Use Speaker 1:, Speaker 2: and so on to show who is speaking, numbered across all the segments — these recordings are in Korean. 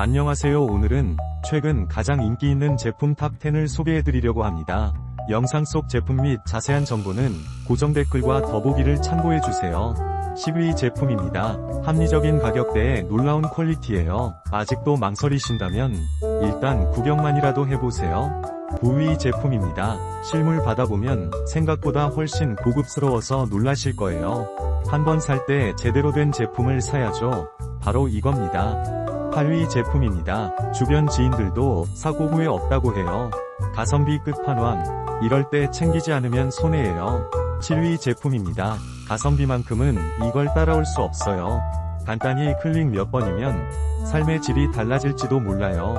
Speaker 1: 안녕하세요 오늘은 최근 가장 인기 있는 제품 탑10을 소개해드리려고 합니다. 영상 속 제품 및 자세한 정보는 고정 댓글과 더보기를 참고해주세요. 10위 제품입니다. 합리적인 가격대에 놀라운 퀄리티예요. 아직도 망설이신다면 일단 구경만이라도 해보세요. 9위 제품입니다. 실물 받아보면 생각보다 훨씬 고급스러워서 놀라실 거예요. 한번 살 때 제대로 된 제품을 사야죠. 바로 이겁니다. 8위 제품입니다. 주변 지인들도 사고 후회 없다고 해요. 가성비 끝판왕. 이럴 때 챙기지 않으면 손해예요. 7위 제품입니다. 가성비만큼은 이걸 따라올 수 없어요. 간단히 클릭 몇 번이면 삶의 질이 달라질지도 몰라요.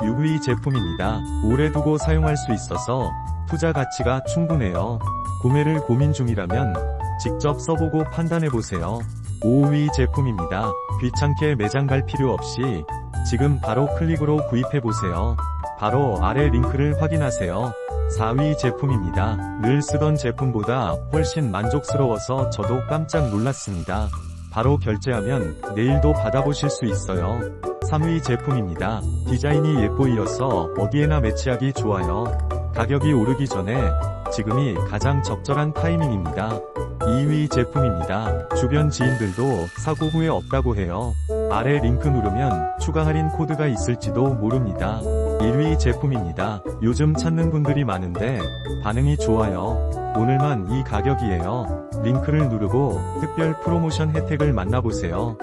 Speaker 1: 6위 제품입니다. 오래 두고 사용할 수 있어서 투자 가치가 충분해요. 구매를 고민 중이라면 직접 써보고 판단해보세요. 5위 제품입니다. 귀찮게 매장 갈 필요 없이 지금 바로 클릭으로 구입해보세요. 바로 아래 링크를 확인하세요. 4위 제품입니다. 늘 쓰던 제품보다 훨씬 만족스러워서 저도 깜짝 놀랐습니다. 바로 결제하면 내일도 받아보실 수 있어요. 3위 제품입니다. 디자인이 예뻐 이어서 어디에나 매치하기 좋아요. 가격이 오르기 전에 지금이 가장 적절한 타이밍입니다. 2위 제품입니다. 주변 지인들도 사고 후회 없다고 해요. 아래 링크 누르면 추가 할인 코드가 있을지도 모릅니다. 1위 제품입니다. 요즘 찾는 분들이 많은데 반응이 좋아요. 오늘만 이 가격이에요. 링크를 누르고 특별 프로모션 혜택을 만나보세요.